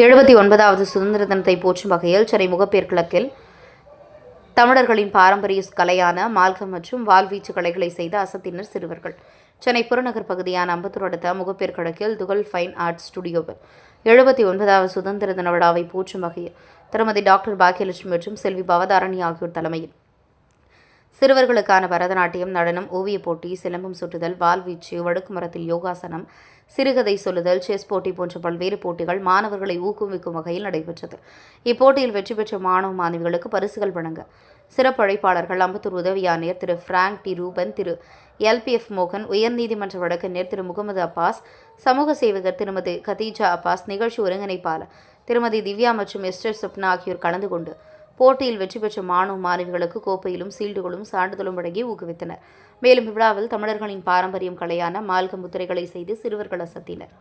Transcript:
எழுபத்தி ஒன்பதாவது சுதந்திர தினத்தை போற்றும் வகையில் சென்னை முகப்பேர் கிழக்கில் தமிழர்களின் பாரம்பரிய கலையான மால்கம் மற்றும் வாள்வீச்சு கலைகளை செய்த அசத்தினர் சிறுவர்கள். சென்னை புறநகர் பகுதியான அம்பத்தூர் அடுத்த முகப்பேர் கிழக்கில் துகள் ஃபைன் ஆர்ட்ஸ் ஸ்டுடியோவில் எழுபத்தி ஒன்பதாவது சுதந்திர தின விழாவை போற்றும் வகையில் திருமதி டாக்டர் பாக்கியலட்சுமி மற்றும் செல்வி பவதாரணி ஆகியோர் தலைமையில் சிறுவர்களுக்கான பரதநாட்டியம் நடனம் ஓவியப் போட்டி சிலம்பம் சுற்றுதல் வால்வீச்சு வழுக்கு மரத்தில் யோகாசனம் சிறுகதை சொல்லுதல் செஸ் போட்டி போன்ற பல்வேறு போட்டிகள் மாணவர்களை ஊக்குவிக்கும் வகையில் நடைபெற்றது. இப்போட்டியில் வெற்றி பெற்ற மாணவ மாணவிகளுக்கு பரிசுகள் வழங்க சிறப்பு அழைப்பாளர்கள் அம்பத்தூர் உதவி ஆணையர் Thiru Frank D Ruban Thiru LPF மோகன் உயர்நீதிமன்ற வழக்கறிஞர் திரு முகமது அப்பாஸ் சமூக சேவகர் திருமதி கதீஜா அப்பாஸ் நிகழ்ச்சி ஒருங்கிணைப்பாளர் திருமதி திவ்யா மற்றும் எஸ்டர் சுப்னா ஆகியோர் கலந்து கொண்டு போட்டியில் வெற்றி பெற்ற மாணவ மாணவிகளுக்கு கோப்பையிலும் சீல்டுகளும் சான்றிதழும் வழங்கி ஊக்குவித்தனர். மேலும் விழாவில் தமிழர்களின் பாரம்பரியம் கலையான மால்க முத்திரைகளை செய்து சிறுவர்கள் அசத்தினர்.